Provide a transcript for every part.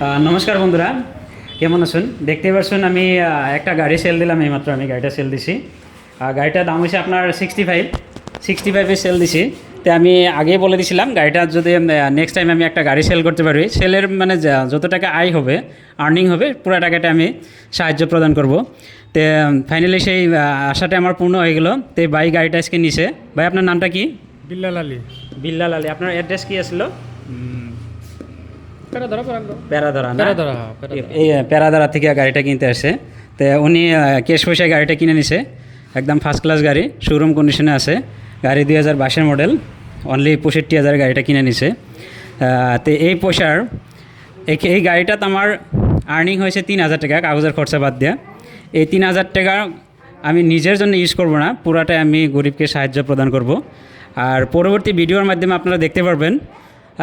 নমস্কার বন্ধুরা কেমন আছেন? দেখতে পাচ্ছেন আমি একটা গাড়ি সেল দিলাম এইমাত্র আমি গাড়িটা সেল দিছি। আর গাড়িটার দাম হয়েছে আপনার সিক্সটি ফাইভ সিক্সটি ফাইভে সেল দিছি। তো আমি আগে বলে দিছিলাম গাড়িটা যদি নেক্সট টাইম আমি একটা গাড়ি সেল করতে পারি সেলের মানে যত টাকা আয় হবে আর্নিং হবে পুরো টাকাটা আমি সাহায্য প্রদান করব। তো ফাইনালি সেই আশাটা আমার পূর্ণ হয়ে গেল। তো ভাই গাড়িটা আজকে নিছে। ভাই আপনার নামটা কি? বিল্লাল আলী। বিল্লাল আলী। আপনার অ্যাড্রেস কি আসলো প্যারাধরা হ্যাঁ পেরা এই প্যারাদারা থেকে গাড়িটা কিনতে আসে। তো উনি ক্যাশ পয়সায় গাড়িটা কিনে নিছে। একদম ফার্স্ট ক্লাস গাড়ি শোরুম কন্ডিশনে আছে। গাড়ি দুই হাজার বাইশের মডেল অনলি পঁয়ষট্টি হাজার গাড়িটা কিনে নিছে। তো এই পয়সার এই- এই গাড়িটাতে আমার আর্নিং হয়েছে তিন হাজার টাকা কাগজের খরচা বাদ দেওয়া এই তিন হাজার টাকা আমি নিজের জন্য ইউজ করব না পুরাটাই আমি গরিবকে সাহায্য প্রদান করব। আর পরবর্তী ভিডিওর মাধ্যমে আপনারা দেখতে পারবেন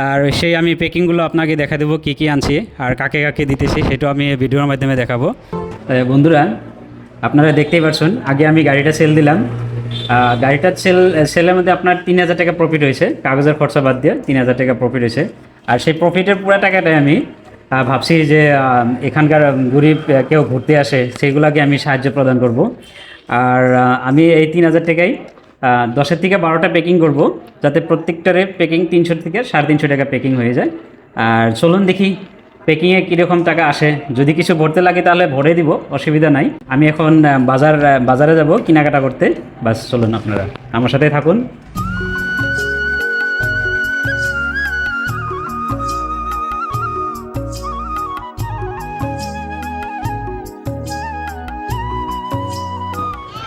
আর সেই আমি প্যাকিংগুলো আপনাকে দেখা দেবো, কী কী আনছি আর কাকে কাকে দিতেছি, সেটাও আমি ভিডিওর মাধ্যমে দেখাবো। বন্ধুরা, আপনারা দেখতেই পারছেন, আগে আমি গাড়িটা সেল দিলাম। গাড়িটার সেল সেলের মধ্যে আপনার তিন হাজার টাকা প্রফিট হয়েছে, কাগজের খরচা বাদ দিয়ে তিন হাজার টাকা প্রফিট হয়েছে। আর সেই প্রফিটের পুরো টাকাটাই আমি ভাবছি যে এখানকার গরিব কেউ ঘুরতে আসে সেইগুলোকে আমি সাহায্য প্রদান করব। আর আমি এই তিন হাজার টাকাই দশের থেকে বারোটা প্যাকিং করব, যাতে প্রত্যেকটারে প্যাকিং তিনশো থেকে সাড়ে তিনশো টাকা প্যাকিং হয়ে যায়। আর চলুন দেখি প্যাকিংয়ে কীরকম টাকা আসে। যদি কিছু ভরতে লাগে তাহলে ভরে দিব, অসুবিধা নাই। আমি এখন বাজার বাজারে যাব কেনাকাটা করতে। বাস চলুন আপনারা আমার সাথে থাকুন।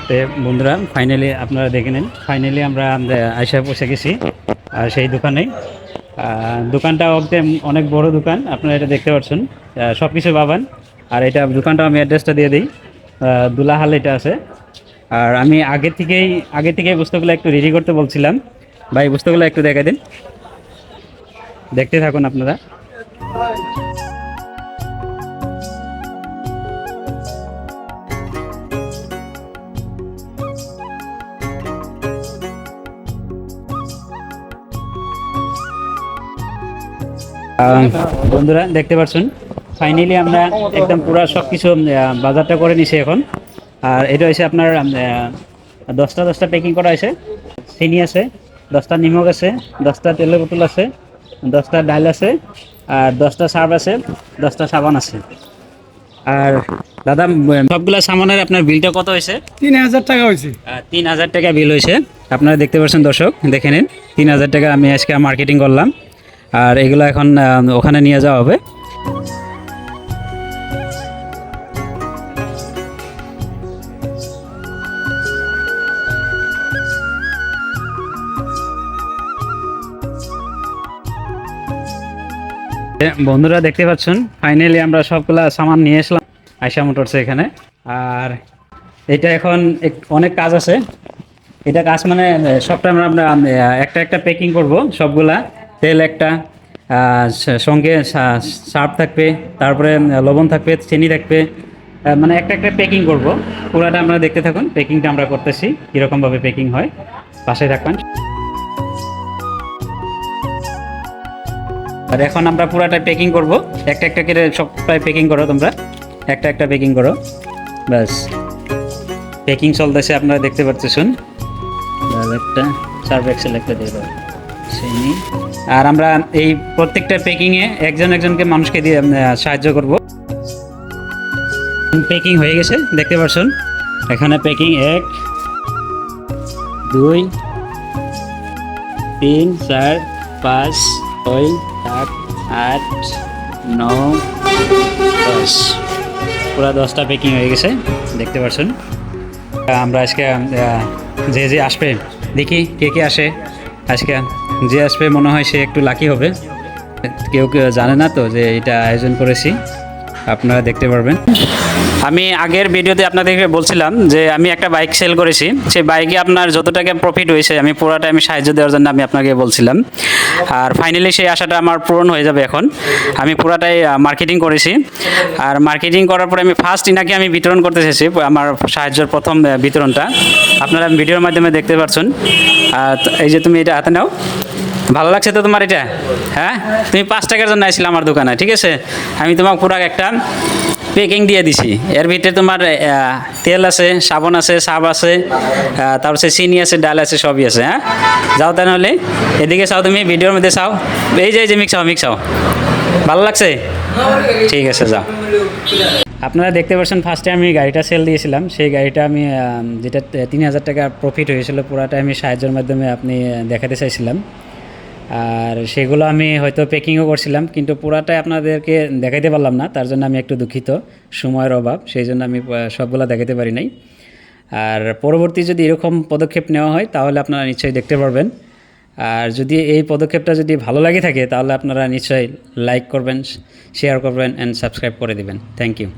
তো বন্ধুরা ফাইনালি আপনারা দেখে নিন। ফাইনালি আমরা আইসা পৌঁছে গেছি আর সেই দোকানে দোকানটা একদম অনেক বড় দোকান, আপনারা এটা দেখতে পাচ্ছেন। সব কিছু পাবেন আর এটা দোকানটা আমি অ্যাড্রেসটা দিয়ে দিই। দুলাহাল এটা আছে। আর আমি আগে থেকেই আগে থেকেই পুস্তকগুলো একটু রেডি করতে বলছিলাম। ভাই পুস্তকগুলো একটু দেখা দিন। দেখতে থাকুন আপনারা। বন্ধুরা দেখতে পাচ্ছেন ফাইনালি আমরা একদম পুরো সব কিছু বাজারটা করে নিছি এখন। আর এটা হচ্ছে আপনার দশটা দশটা প্যাকিং করা হয়েছে চিনি আছে দশটা নিমখ আছে দশটা তেলের বোতল আছে দশটা ডাল আছে আর দশটা সার্ফ আছে দশটা সাবান আছে। আর দাদা সবগুলা সামানের আপনার বিলটা কত হয়েছে তিন হাজার টাকা হয়েছে তিন হাজার টাকা বিল হয়েছে আপনারা দেখতে পাচ্ছেন দর্শক দেখে নিন। তিন হাজার টাকা আমি আজকে মার্কেটিং করলাম। আর এগুলো এখন ওখানে নিয়ে যাওয়া হবে। বন্ধুরা দেখতে পাচ্ছেন ফাইনালি আমরা সবগুলা সামান নিয়ে আসলাম আয়সা মোটরসে এখানে। আর এটা এখন অনেক কাজ আছে। এটা কাজ মানে সবটা আমরা একটা একটা প্যাকিং করব সবগুলা। তেল একটা সঙ্গে সার্ফ থাকবে, তারপরে লবণ থাকবে, চিনি থাকবে মানে একটা একটা প্যাকিং করব। পুরাটা আমরা দেখতে থাকুন, প্যাকিংটা আমরা করতেছি, কীরকমভাবে প্যাকিং হয়, পাশে থাকবেন। আর এখন আমরা পুরাটা প্যাকিং করব, একটা একটা করে সবটাই প্যাকিং করো তোমরা, একটা একটা প্যাকিং করো, ব্যাস। প্যাকিং চলতেছে, আপনারা দেখতে পাচ্ছেন একটা, সার্ফ এক্সেল একটা দিয়ে দাও। আর আমরা এই প্রত্যেকটা প্যাকিংয়ে একজন একজনকে মানুষকে দিয়ে সাহায্য করব। প্যাকিং হয়ে গেছে, দেখতে পাচ্ছেন এখানে প্যাকিং এক, দুই, তিন, চার, পাঁচ, ছয়, সাত, আট ন দশ। পুরো দশটা প্যাকিং হয়ে গেছে, দেখতে পাচ্ছেন আমরা আজকে যে যে আসবে, দেখি কে কে আসে। আজকে যে আসবে মনে হয় সে একটু লাকি হবে। কেউ কেউ জানে না তো যে এটা আয়োজন করেছি। আপনারা দেখতে পারবেন। আমি আগের ভিডিওতে আপনাদেরকে বলছিলাম যে আমি একটা বাইক সেল করেছি। সেই বাইকে আপনার যত টাকা প্রফিট হয়েছে, আমি পুরোটা আমি সাহায্য দেওয়ার জন্য আমি আপনাকে বলছিলাম। আর ফাইনালি সেই আশাটা আমার পূরণ হয়ে যাবে এখন। আমি পুরাটাই মার্কেটিং করেছি। আর মার্কেটিং করার পরে আমি ফার্স্ট ইনাকে আমি বিতরণ করতে চেয়েছি আমার সাহায্যের প্রথম বিতরণটা। আপনারা ভিডিওর মাধ্যমে দেখতে পাচ্ছেন আর এই যে তুমি এটা হাতে নাও। ভালো লাগছে তো তোমার এটা? হ্যাঁ? তুমি পাঁচ টাকার জন্য আসছিলে আমার দোকানে, ঠিক আছে? আমি তোমাকে পুরো একটা প্যাকিং দিয়ে দিছি। এর ভিতরে তোমার তেল আছে, সাবান আছে, সাব আছে তারপর হচ্ছে চিনি আছে, ডাল আছে, সবই আছে হ্যাঁ? যাও তাহলে, এদিকে চাও তুমি, ভিডিওর মধ্যে চাও। এই যে এই যে মিক্সাও মিক্সাও ভালো লাগছে? ঠিক আছে, যাও। আপনারা দেখতে পাচ্ছেন ফার্স্টে আমি গাড়িটা সেল দিয়েছিলাম। সেই গাড়িটা আমি যেটা, তিন হাজার টাকা প্রফিট হয়েছিল পুরাটা আমি সাহায্যের মাধ্যমে আপনি দেখাতে চাইছিলাম। আর সেগুলো আমি হয়তো প্যাকিংও করছিলাম, কিন্তু পুরাটাই আপনাদেরকে দেখাইতে পারলাম না, তার জন্য আমি একটু দুঃখিত, সময়ের অভাব, সেই জন্য আমি সবগুলো দেখাতে পারি নাই। আর পরবর্তী যদি এরকম পদক্ষেপ নেওয়া হয়, তাহলে আপনারা নিশ্চয়ই দেখতে পারবেন। আর যদি এই পদক্ষেপটা যদি ভালো লাগে থাকে, তাহলে আপনারা নিশ্চয়ই লাইক করবেন শেয়ার করবেন অ্যান্ড সাবস্ক্রাইব করে দেবেন। Thank you